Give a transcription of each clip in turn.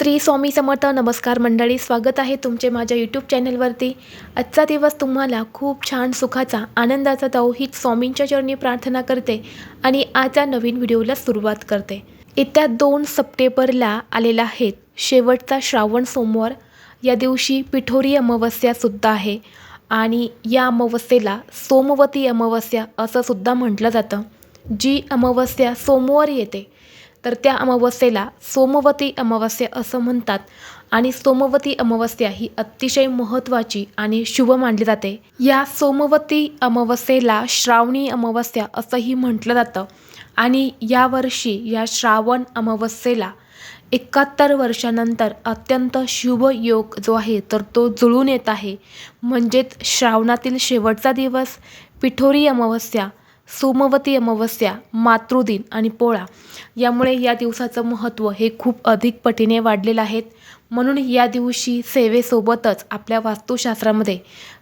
श्री स्वामी समर्थ नमस्कार मंडळी स्वागत आहे तुमचे माझ्या यूट्यूब चॅनलवरती आजचा दिवस तुम्हाला खूप छान सुखाचा आनंदाचा जाऊ हीच स्वामींच्या चरणी प्रार्थना करते आणि आजच्या नवीन व्हिडिओला सुरुवात करते. येत्या दोन सप्टेंबरला आलेला आहेत शेवटचा श्रावण सोमवार. या दिवशी पिठोरी अमावस्यासुद्धा आहे आणि या अमावस्येला सोमवती अमावस्या असं सुद्धा म्हटलं जातं. जी अमावस्या सोमवारी येते तर त्या अमावस्येला सोमवती अमावस्या असं म्हणतात. आणि सोमवती अमावस्या ही अतिशय महत्त्वाची आणि शुभ मानली जाते. या सोमवती अमावस्येला श्रावणी अमावस्या असंही म्हटलं जातं. आणि यावर्षी या श्रावण अमावस्येला एकाहत्तर वर्षानंतर अत्यंत शुभ योग जो आहे तर तो जुळून येत आहे. म्हणजेच श्रावणातील शेवटचा दिवस पिठोरी अमावस्या सोमवती अमावस्या मातृदिन आणि पोळा. यामुळे या दिवसाचं महत्त्व हे खूप अधिक पटीने वाढलेलं आहे. म्हणून या दिवशी सेवेसोबतच आपल्या वास्तुशास्त्रामध्ये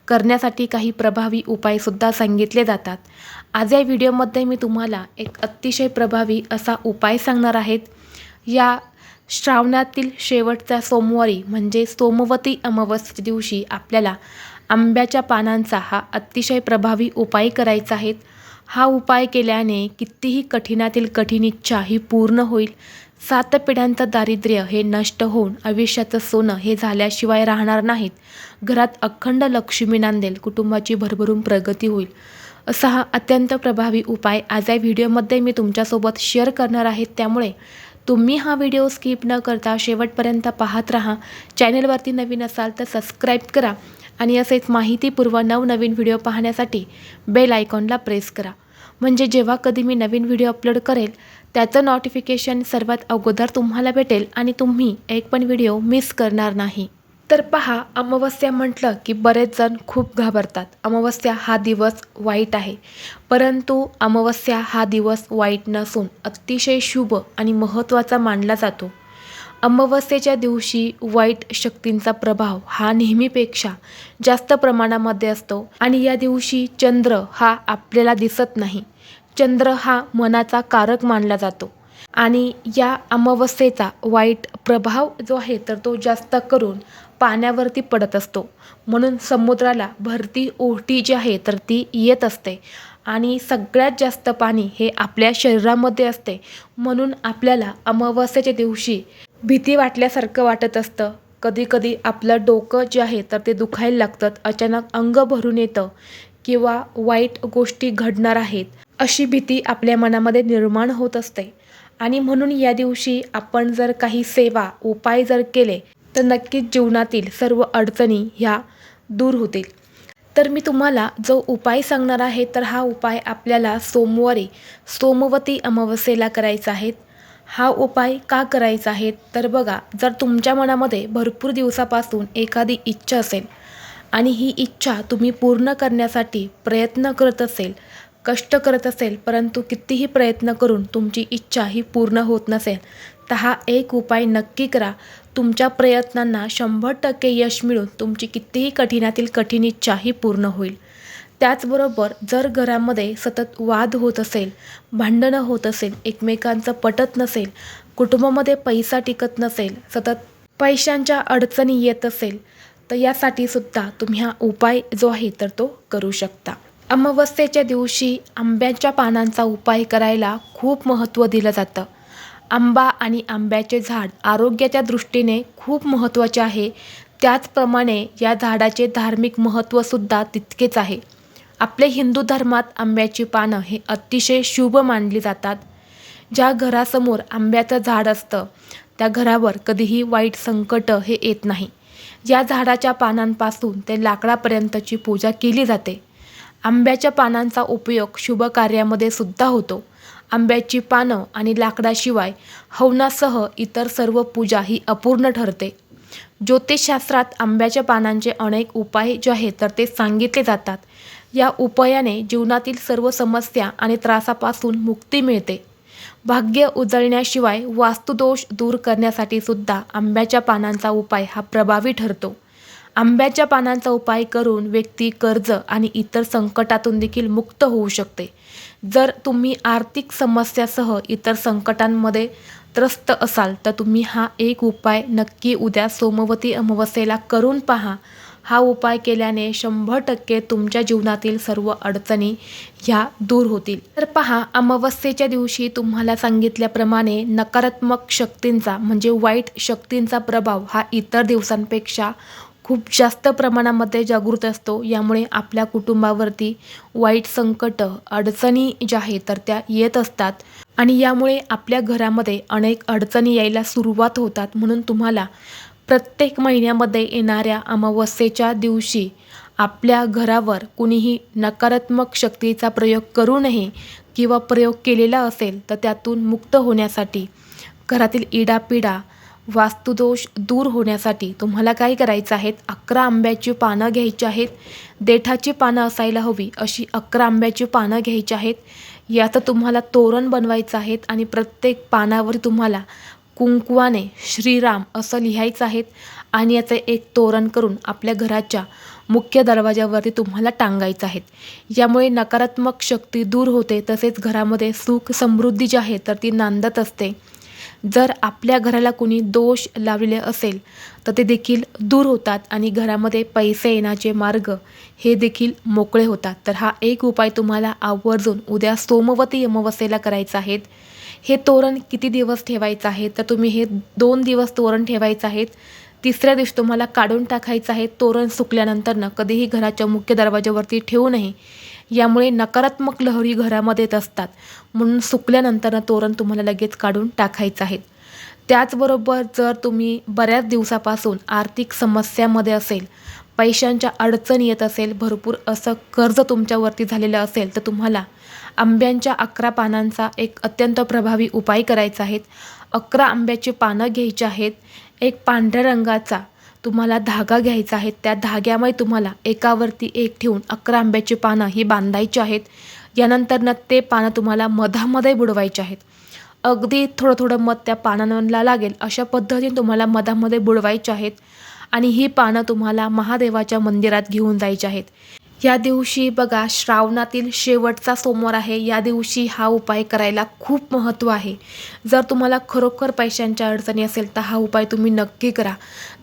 करण्यासाठी काही प्रभावी उपायसुद्धा सांगितले जातात. आज या व्हिडिओमध्ये मी तुम्हाला एक अतिशय प्रभावी असा उपाय सांगणार आहेत या श्रावणातील शेवटच्या सोमवारी म्हणजे सोमवती अमावस्येच्या दिवशी आपल्याला आंब्याच्या पानांचा हा अतिशय प्रभावी उपाय करायचा आहे. हा उपाय केल्याने कितीही कठीणातील कठीण इच्छा ही पूर्ण होईल. सात पिढ्यांचं दारिद्र्य हे नष्ट होऊन आयुष्याचं सोनं हे झाल्याशिवाय राहणार नाहीत. घरात अखंड लक्ष्मी नांदेल कुटुंबाची भरभरून प्रगती होईल. असा हा अत्यंत प्रभावी उपाय आज या व्हिडिओमध्ये मी तुमच्यासोबत शेअर करणार आहे. त्यामुळे तुम्ही हा व्हिडिओ स्किप न करता शेवटपर्यंत पाहत राहा. चॅनलवरती नवीन असाल तर सबस्क्राईब करा. आणि असेच माहितीपूर्व नवनवीन व्हिडिओ पाहण्यासाठी बेल आयकॉनला प्रेस करा. म्हणजे जेव्हा कधी मी नवीन व्हिडिओ अपलोड करेल त्याचं नोटिफिकेशन सर्वात अगोदर तुम्हाला भेटेल आणि तुम्ही एक पण व्हिडिओ मिस करणार नाही. तर पहा अमावस्या म्हटलं की बरेच जण खूप घाबरतात. अमावस्या हा दिवस वाईट आहे. परंतु अमावस्या हा दिवस वाईट नसून अतिशय शुभ आणि महत्त्वाचा मानला जातो. अमावस्येच्या दिवशी वाईट शक्तींचा प्रभाव हा नेहमीपेक्षा जास्त प्रमाणामध्ये असतो आणि या दिवशी चंद्र हा आपल्याला दिसत नाही. चंद्र हा मनाचा कारक मानला जातो आणि या अमावस्येचा वाईट प्रभाव जो आहे तर तो जास्त करून पाण्यावरती पडत असतो. म्हणून समुद्राला भरती ओहटी जी आहे तर ती येत असते आणि सगळ्यात जास्त पाणी हे आपल्या शरीरामध्ये असते. म्हणून आपल्याला अमावस्येच्या दिवशी भीती वाटल्यासारखं वाटत असतं. कधी कधी आपलं डोकं जे आहे तर ते दुखायला लागतं अचानक अंग भरून येतं किंवा वाईट गोष्टी घडणार आहेत. अशी भीती आपल्या मनामध्ये निर्माण होत असते. आणि म्हणून या दिवशी आपण जर काही सेवा उपाय जर केले तर नक्कीच जीवनातील सर्व अडचणी ह्या दूर होतील. तर मी तुम्हाला जो उपाय सांगणार आहे तर हा उपाय आपल्याला सोमवारी सोमवती अमावस्येला करायचा आहे. हा उपाय का करायचा आहे? तर बघा जर तुमच्या मनामध्ये भरपूर दिवसापासून एखादी इच्छा असेल आणि ही इच्छा तुम्ही पूर्ण करण्यासाठी प्रयत्न करत असेल कष्ट करत असेल परंतु कितीही प्रयत्न करून तुमची इच्छा ही पूर्ण होत नसेल तर हा एक उपाय नक्की करा. तुमच्या प्रयत्नांना शंभर टक्के यश मिळून तुमची कितीही कठीणातील कठीण इच्छा ही पूर्ण होईल. त्याचबरोबर जर घरामध्ये सतत वाद होत असेल भांडणं होत असेल एकमेकांचं पटत नसेल कुटुंबामध्ये पैसा टिकत नसेल सतत पैशांच्या अडचणी येत असेल तर यासाठी सुद्धा तुम्ही हा उपाय जो आहे तर तो करू शकता. अमावस्येच्या दिवशी आंब्याच्या पानांचा उपाय करायला खूप महत्त्व दिलं जातं. आंबा आणि आंब्याचे झाड आरोग्याच्या दृष्टीने खूप महत्त्वाचे आहे. त्याचप्रमाणे या झाडाचे धार्मिक महत्त्वसुद्धा तितकेच आहे. आपल्या हिंदू धर्मात आंब्याची पानं हे अतिशय शुभ मानली जातात. ज्या घरासमोर आंब्याचं झाड असतं त्या घरावर कधीही वाईट संकट हे येत नाही. या झाडाच्या पानांपासून ते लाकडापर्यंतची पूजा केली जाते. आंब्याच्या पानांचा उपयोग शुभ कार्यामध्ये सुद्धा होतो. आंब्याची पानं आणि लाकडाशिवाय हवनासह इतर सर्व पूजा ही अपूर्ण ठरते. ज्योतिषशास्त्रात आंब्याच्या पानांचे अनेक उपाय जे आहेत तर ते सांगितले जातात. या उपायाने जीवनातील सर्व समस्या आणि त्रासापासून मुक्ती मिळते. भाग्य उजळण्याशिवाय वास्तुदोष दूर करण्यासाठी सुद्धा आंब्याच्या पानांचा उपाय हा प्रभावी ठरतो. आंब्याच्या पानांचा उपाय करून व्यक्ती कर्ज आणि इतर संकटातून देखील मुक्त होऊ शकते. जर तुम्ही आर्थिक समस्यासह इतर संकटांमध्ये त्रस्त असाल तर तुम्ही हा एक उपाय नक्की उद्या सोमवती अमावस्येला करून पहा. हा उपाय केल्याने शंभर टक्के तुमच्या जीवनातील सर्व अडचणी ह्या दूर होतील. तर पहा अमावस्येच्या दिवशी तुम्हाला सांगितल्याप्रमाणे नकारात्मक शक्तींचा म्हणजे वाईट शक्तींचा प्रभाव हा इतर दिवसांपेक्षा खूप जास्त प्रमाणामध्ये जागृत असतो. यामुळे आपल्या कुटुंबावरती वाईट संकट अडचणी ज्या आहेत तर त्या येत असतात. आणि यामुळे आपल्या घरामध्ये अनेक अडचणी यायला सुरुवात होतात. म्हणून तुम्हाला प्रत्येक महिन्यामध्ये येणाऱ्या अमावस्येच्या दिवशी आपल्या घरावर कुणीही नकारात्मक शक्तीचा प्रयोग करू नये किंवा प्रयोग केलेला असेल तर त्यातून मुक्त होण्यासाठी घरातील इडापिडा वास्तुदोष दूर होण्यासाठी तुम्हाला काय करायचं आहेत अकरा आंब्याची पानं घ्यायची आहेत. देठाची पानं असायला हवी अशी अकरा आंब्याची पानं घ्यायची आहेत. याचं तुम्हाला तोरण बनवायचं आहेत आणि प्रत्येक पानावर तुम्हाला कुंकवाने श्रीराम असं लिहायचं आहेत आणि याचं एक तोरण करून आपल्या घराच्या मुख्य दरवाजावरती तुम्हाला टांगायचं आहेत यामुळे नकारात्मक शक्ती दूर होते तसेच घरामध्ये सुख समृद्धी जी आहे तर ती नांदत असते. जर आपल्या घराला कुणी दोष लावलेले असेल तर ते देखील दूर होतात आणि घरामध्ये पैसे येण्याचे मार्ग हे देखील मोकळे होतात. तर हा एक उपाय तुम्हाला आवर्जून उद्या सोमवती अमावस्येला करायचा आहे. हे तोरण किती दिवस ठेवायचं आहे? तर तुम्ही हे दोन दिवस तोरण ठेवायचं आहेत तिसऱ्या दिवशी तुम्हाला काढून टाकायचं आहे. तोरण सुकल्यानंतरनं कधीही घराच्या मुख्य दरवाजावरती ठेवू नये. यामुळे नकारात्मक लहरी घरामध्ये येत असतात. म्हणून सुकल्यानंतर तोरण तुम्हाला लगेच काढून टाकायचं आहे. त्याचबरोबर जर तुम्ही बऱ्याच दिवसापासून आर्थिक समस्यामध्ये असेल पैशांच्या अडचणी येत असेल भरपूर असं कर्ज तुमच्यावरती झालेलं असेल तर तुम्हाला आंब्यांच्या अकरा पानांचा एक अत्यंत प्रभावी उपाय करायचा आहे. अकरा आंब्याची पानं घ्यायची आहेत. एक पांढऱ्या रंगाचा तुम्हाला धागा घ्यायचा आहे. त्या धाग्यामुळे तुम्हाला एकावरती एक ठेवून अकरा आंब्याची पानं ही बांधायची आहेत. यानंतरनं ते पानं तुम्हाला मधामध्ये बुडवायचे आहेत. अगदी थोडं थोडं मध त्या पानांना लागेल अशा पद्धतीने तुम्हाला मधामध्ये बुडवायचे आहेत. आणि ही पानं तुम्हाला महादेवाच्या मंदिरात घेऊन जायची आहेत. या दिवशी बघा श्रावणातील शेवटचा सोमवार आहे. या दिवशी हा उपाय करायला खूप महत्त्व आहे. जर तुम्हाला खरोखर पैशांच्या अडचणी असेल तर हा उपाय तुम्ही नक्की करा.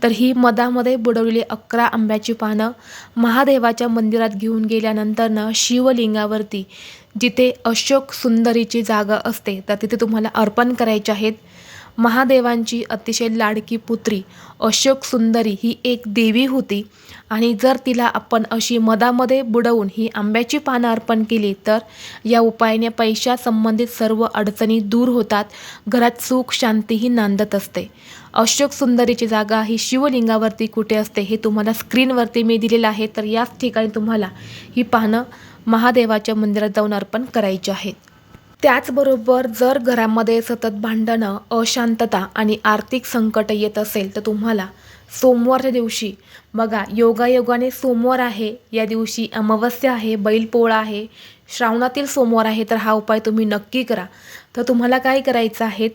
तर ही मधामध्ये बुडवलेली अकरा आंब्याची पानं महादेवाच्या मंदिरात घेऊन गेल्यानंतरनं शिवलिंगावरती जिथे अशोक सुंदरीची जागा असते तर तिथे तुम्हाला अर्पण करायचे आहेत. महादेवांची अतिशय लाडकी पुत्री अशोक सुंदरी ही एक देवी होती. आणि जर तिला आपण अशी मधामध्ये बुडवून ही आंब्याची पानं अर्पण केली तर या उपायाने पैशासंबंधित सर्व अडचणी दूर होतात. घरात सुख शांतीही नांदत असते. अशोक सुंदरीची जागा ही शिवलिंगावरती कुठे असते हे तुम्हाला स्क्रीनवरती मी दिलेलं आहे. तर याच ठिकाणी तुम्हाला ही पानं महादेवाच्या मंदिरात जाऊन अर्पण करायची आहेत. त्याचबरोबर जर घरामध्ये सतत भांडणं अशांतता आणि आर्थिक संकट येत असेल तर तुम्हाला सोमवारच्या दिवशी बघा योगायोगाने सोमवार आहे या दिवशी अमावस्या आहे बैलपोळा आहे श्रावणातील सोमवार आहे तर हा उपाय तुम्ही नक्की करा. तर तुम्हाला काय करायचं आहे?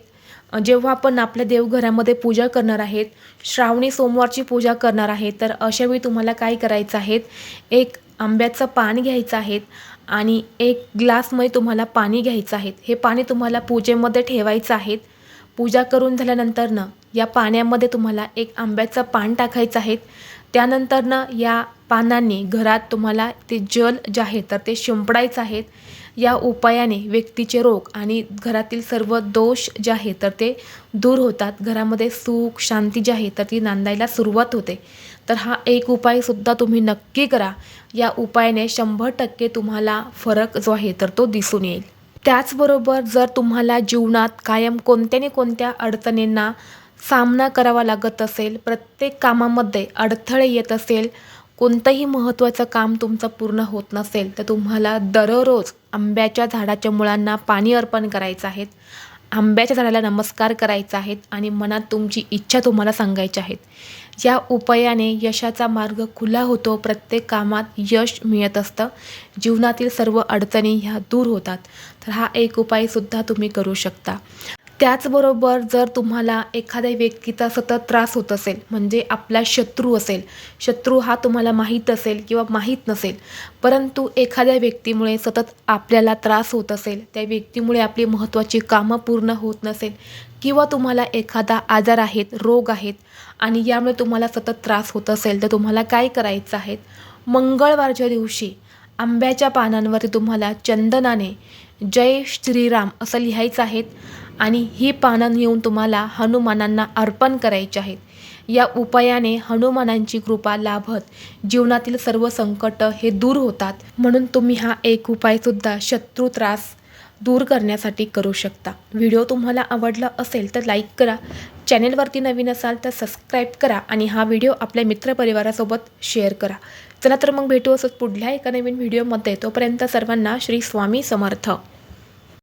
जेव्हा आपण आपल्या देवघरामध्ये पूजा करणार आहेत श्रावणी सोमवारची पूजा करणार आहे तर अशावेळी तुम्हाला काय करायचं आहे? एक आंब्याचं पान घ्यायचं आहे आणि एक ग्लासमध्ये तुम्हाला पाणी घ्यायचं आहे. हे पाणी तुम्हाला पूजेमध्ये ठेवायचं आहे. पूजा करून झाल्यानंतरनं या पाण्यामध्ये तुम्हाला एक आंब्याचं पान टाकायचं आहे. त्यानंतरनं या पानांनी घरात तुम्हाला ते जल जे आहे तर ते शिंपडायचं आहेत या उपायाने व्यक्तीचे रोग आणि घरातील सर्व दोष जे आहे तर ते दूर होतात. घरामध्ये सुख शांती जी आहे तर ती नांदायला सुरुवात होते. तर हा एक उपायसुद्धा तुम्ही नक्की करा. या उपायाने शंभर टक्के तुम्हाला फरक जो आहे तर तो दिसून येईल. त्याचबरोबर जर तुम्हाला जीवनात कायम कोणत्या ना कोणत्या अडचणींना सामना करावा लागत असेल प्रत्येक कामामध्ये अडथळे येत असेल कोणतंही महत्त्वाचं काम तुमचं पूर्ण होत नसेल तर तुम्हाला दररोज आंब्याच्या झाडाच्या मुळांना पाणी अर्पण करायचं आहे. आंब्याच्या झाडाला नमस्कार करायचा आहेत आणि मनात तुमची इच्छा तुम्हाला सांगायची आहेत या उपायाने यशाचा मार्ग खुला होतो प्रत्येक कामात यश मिळत असतं. जीवनातील सर्व अडचणी ह्या दूर होतात. तर हा एक उपायसुद्धा तुम्ही करू शकता. त्याचबरोबर जर तुम्हाला एखाद्या व्यक्तीचा सतत त्रास होत असेल म्हणजे आपला शत्रू असेल शत्रू हा तुम्हाला माहीत असेल किंवा माहीत नसेल परंतु एखाद्या व्यक्तीमुळे सतत आपल्याला त्रास होत असेल त्या व्यक्तीमुळे आपली महत्त्वाची कामं पूर्ण होत नसेल किंवा तुम्हाला एखादा आजार आहेत रोग आहेत आणि यामुळे तुम्हाला सतत त्रास होत असेल तर तुम्हाला काय करायचं आहे? मंगळवारच्या दिवशी आंब्याच्या पानांवरती तुम्हाला चंदनाने जय श्रीराम असं लिहायचं आहे. आणि ही पानं घेऊन तुम्हाला हनुमानांना अर्पण करायचे आहेत. या उपायाने हनुमानांची कृपा लाभत जीवनातील सर्व संकट हे दूर होतात. म्हणून तुम्ही हा एक उपायसुद्धा शत्रू त्रास दूर करण्यासाठी करू शकता. व्हिडिओ तुम्हाला आवडला असेल तर लाईक करा. चॅनेलवरती नवीन असाल तर सबस्क्राईब करा आणि हा व्हिडिओ आपल्या मित्रपरिवारासोबत शेअर करा. चला तर मग भेटू असत पुढल्या एका नवीन व्हिडिओमध्ये. तोपर्यंत सर्वांना श्री स्वामी समर्थ.